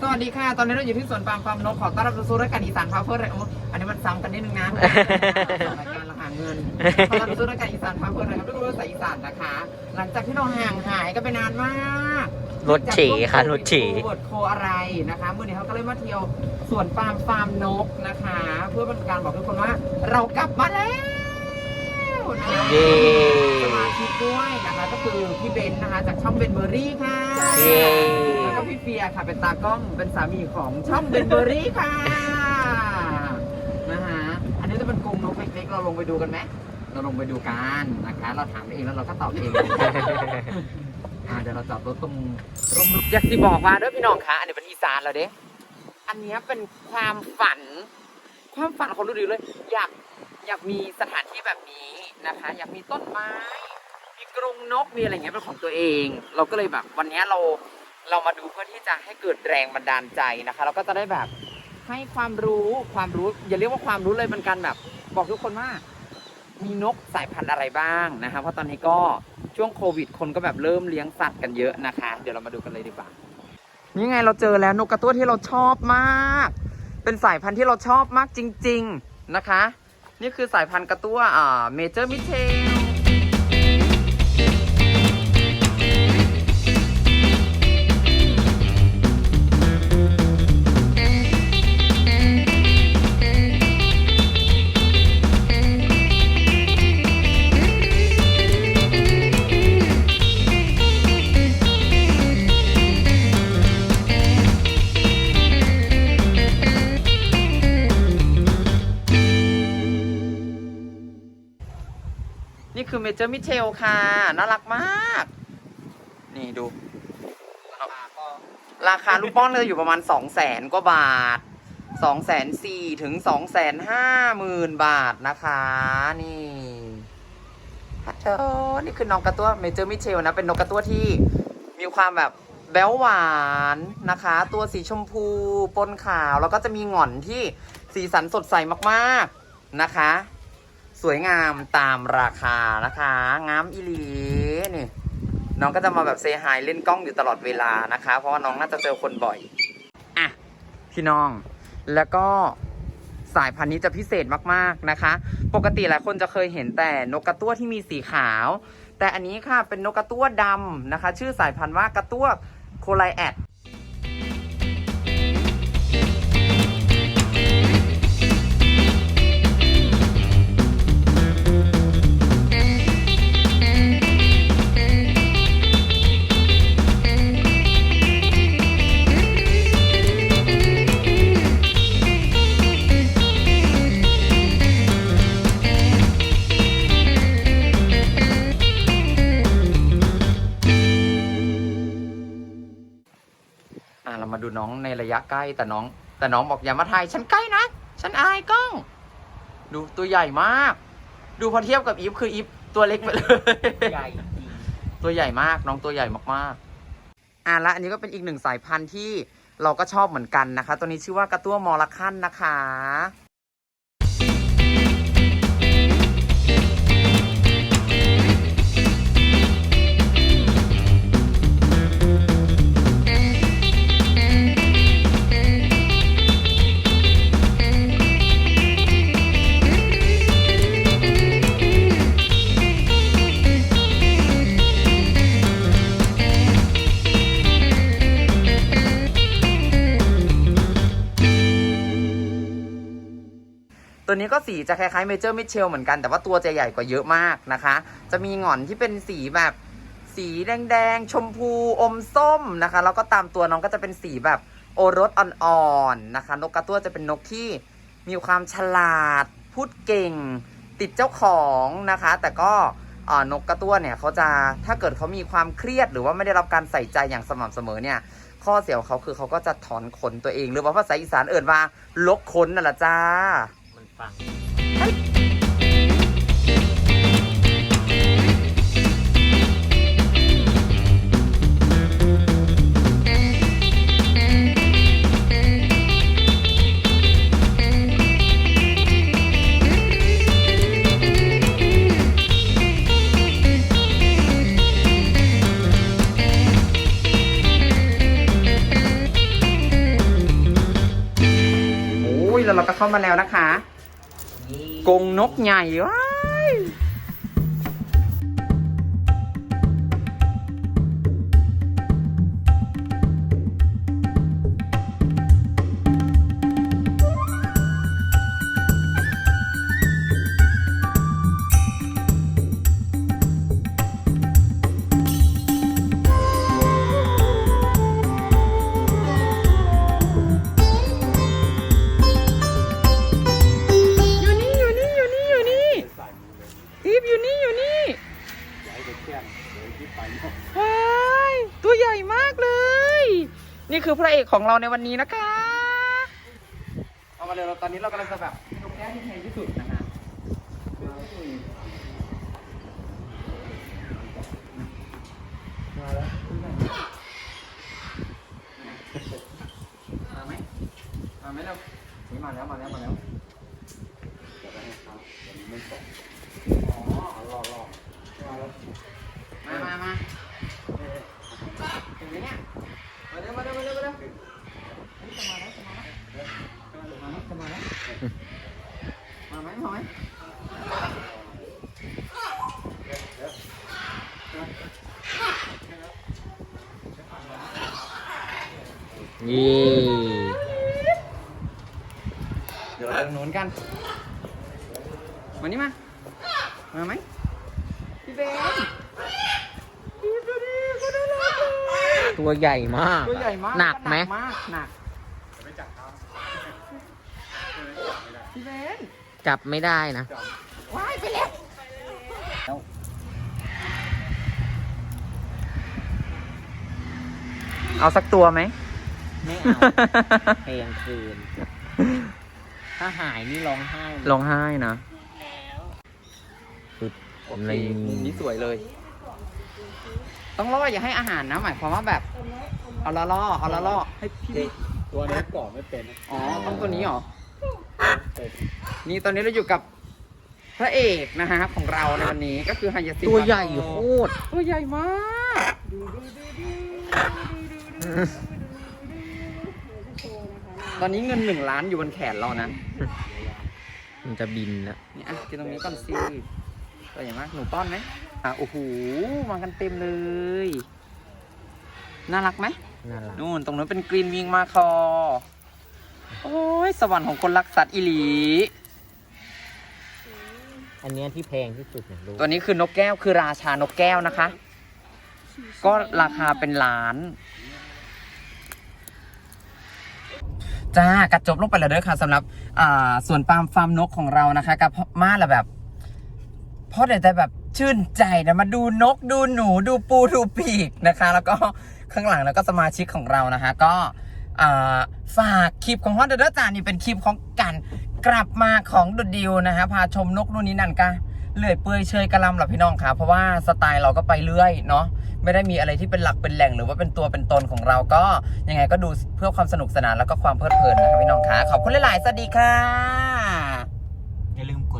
สวัสดีค่ะ ตอนนี้เราอยู่ที่สวนปาล์มฟาร์มนกขอต้อนรับสู่รายการอีสานพาเพื่อนโอ้อันนี้มันซ้ำกันนิดนึงนะรายการราคาเงินขอต้อนรับสู่รายการอีสานพาเพื่อนนะครับทุกคนภาษาอีสานนะคะ หลังจากที่เราห่างหายกันไปนานมากรถเฉค่ะรถเฉโควิดโคอะไรนะคะเมื่อนี้เขาก็เลยมาเที่ยวสวนปาล์มฟาร์มนกนะคะ เพื่อเป็นการบอกทุกคนว่า เรากลับมาแล้วนะคะเย้สมาชิกด้วยนะคะก็คือพี่เบนซ์นะคะจากช่องเบนเบอรี่ค่ะเย้แล้ว ก็พี่เฟียค่ะ เป็นตากล้องเป็นสามีของช่องเบนเบอรี่ค่ะนะฮะอันนี้จะเป็นกรงนกเล็กๆเราลงไปดูกันไหมเราลงไปดูกันนะคะ เราถามเองแล้วเราก็ตอบเองอ่าเดี๋ยวเราจอดรถตรงร่มอยากสิบอกว่าเด้อพี่น้องคะอันนี้เป็นอีสานแล้วเด้อันนี้เป็นความฝัน ความฝันของลูกดิวเลย อยากอยากมีสถานที่แบบนี้นะคะ อยากมีต้นไม้ มีกรงนกมีอะไรอย่างเงี้ยเป็นของตัวเอง เราก็เลยแบบวันนี้เรา เรามาดูเพื่อที่จะให้เกิดแรงบันดาลใจนะคะเราก็จะได้แบบให้ความรู้ความรู้อย่าเรียกว่าความรู้เลยมันการแบบ บอกทุกคนว่า มีนกสายพันธุ์อะไรบ้างนะคะเพราะตอนนี้ก็ช่วงโควิด คนก็แบบเริ่มเลี้ยงสัตว์กันเยอะนะคะ เดี๋ยวเรามาดูกันเลยดีกว่านี่ไงเราเจอแล้วนกกระตั้วที่เราชอบมาก เป็นสายพันธุ์ที่เราชอบมากจริง ๆนะคะ นี่คือสายพันธุ์กระตั้วอ่าเมเจอร์มิเทล นี่คือเมเจอร์มิเทลค่ะ น่ารักมาก นี่ดู ราคาลูกป้อนเลยอยู่ประมาณสองแสนกว่าบาทสองแสนสี่ถึงสองแสนห้าหมื่นบาทนะคะ นี่ฮัลโหลนี่คือน้องกระตั้วเมเจอร์มิเชลนะ เป็นนกกระตั้วที่มีความแบบแบ๊วหวานนะคะ ตัวสีชมพูปนขาว แล้วก็จะมีหง่อนที่สีสันสดใสมากๆนะคะ สวยงามตามราคานะคะงามอีหลีนี่น้องก็จะมาแบบเซฮายเล่นกล้องอยู่ตลอดเวลานะคะ เพราะว่าน้องน่าจะเจอคนบ่อยอะพี่น้อง แล้วก็สายพันธุ์นี้จะพิเศษมากๆนะคะ ปกติหลายคนจะเคยเห็นแต่นกกระตั้วที่มีสีขาว แต่อันนี้ค่ะเป็นนกกระตั้วดำนะคะ ชื่อสายพันธุ์ว่ากระตั้วโคไลแอด อะเรามาดูน้องในระยะใกล้แต่น้อง แต่น้องบอกอย่ามาถ่ายฉันใกล้นะ ฉันอายกล้อง ดูตัวใหญ่มาก ดูพอเทียบกับอีฟคืออีฟตัวเล็กไปเลย ใหญ่จริงตัวใหญ่มากน้องตัวใหญ่มากๆ อะและอันนี้ก็เป็นอีกหนึ่งสายพันธุ์ที่เราก็ชอบเหมือนกันนะคะ ตัวนี้ชื่อว่ากระตั้วมอลคันนะคะ ตัวนี้ก็สีจะคล้ายๆเมเจอร์มิเชลเหมือนกันแต่ว่าตัวจะใหญ่กว่าเยอะมากนะคะ จะมีหงอนที่เป็นสีแบบสีแดงๆ ชมพูอมส้มนะคะ แล้วก็ตามตัวน้องก็จะเป็นสีแบบโอรสอ่อนๆนะคะ นกกระตั้วจะเป็นนกที่มีความฉลาด พูดเก่ง ติดเจ้าของนะคะ แต่ก็นกกระตั้วเนี่ยเขาจะถ้าเกิดเขามีความเครียดหรือว่าไม่ได้รับการใส่ใจอย่างสม่ำเสมอเนี่ย ข้อเสียของเขาคือเขาก็จะถอนขนตัวเอง หรือว่าภาษาอีสานเอ่นว่าลกขนนั่นแหละจ้าัง โอ้ยแล้เราก็เข้ามาแล้วนะคะ กรงน ว้ยตัวใหญ่มากเลย นี่คือพระเอกของเราในวันนี้นะคะ เอามาเลยเราตอนนี้เรากำลังจะแบบนกแก้วที่แพงที่สุดนะคะมาแล้วมาไหมมาไหมเราอุ๊ยมาแล้วมาแล้วมาแล้วเดี๋ยวไปให้เขาเดี๋ยวมันไม่ตกอ๋อรอรอมาแล้วมามามา ถึงไหมเนี่ยมาเร็วมาเร็วมาเร็วมาเร็วจะมาแล้วจะมาแล้วจะมาแล้วมาแล้วมาไหมมาไหมยี่เดี๋ยวเราไปตรงนู้นกันมานี่มา มาไหมพี่เบนดูดูดิก็น่ารักเลย ตัวใหญ่มาก ตัวใหญ่มากหนักไหมมากหนักพี่เบนจับไม่ได้นะว้ายไปแล้วเอาสักตัวไหม ไม่เอาเพลงคืน ถ้าหายนี่ร้องไห้เลยร้องไห้นะผมโอเลเคยมุมนี้สวยเลย ต้องล่ออย่าให้อาหารนะ หมายความว่าแบบ เอาละล่อเอาละล่อให้พี่ตัวนี้เกาะไม่เป็นอ๋อต้องตัวนี้เหรอนี่ตอนนี้เราอยู่กับพระเอกนะฮะของเราในวันนี้ก็คือไฮยาซิตัวใหญ่โคตรตัวใหญ่มากตอนนี้เงินหนึ่งล้านอยู่บนแขนเรานะมันจะบินนะนี่อะกินตรงนี้ก่อนสิตัวใหญ่มากหนูป้อนไหม อะโอ้โหมากันเต็มเลย น่ารักไหมน่ารักนู่นตรงนู้นเป็นกรีนวิงมาคอ โอ้ยสวรรค์ของคนรักสัตว์อีหลี อันเนี้ยที่แพงที่สุดเนี่ยรู้ตัวนี้คือนกแก้วคือราชานกแก้วนะคะ ก็ราคาเป็นล้าน จ้ากัดจบลงไปแล้วเด้อค่ะสำหรับอ่าส่วนปาล์มฟาร์มนกของเรานะคะ กับมาละแบบเพราะเดี๋ยวแต่แบบ ชื่นใจนะมาดูนกดูหนูดูปูดูปีกนะคะ แล้วก็ข้างหลังแล้วก็สมาชิกของเรานะคะ ก็ฝากคลิปของฮอตเดอร์จานี่เป็นคลิปของการกลับมาของดุดดิวนะคะพาชมนกนู่นนี่นั่นกะเลื่อยเปื่อยเชยกระลำหรอพี่น้องค่ะเพราะว่าสไตล์เราก็ไปเรื่อยเนาะไม่ได้มีอะไรที่เป็นหลักเป็นแหล่งหรือว่าเป็นตัวเป็นตนของเราก็ยังไงก็ดูเพื่อความสนุกสนานแล้วก็ความเพลิดเพลินนะคะพี่น้องค่ะขอบคุณหลาย ๆ สวัสดีค่ะอย่าลืมกด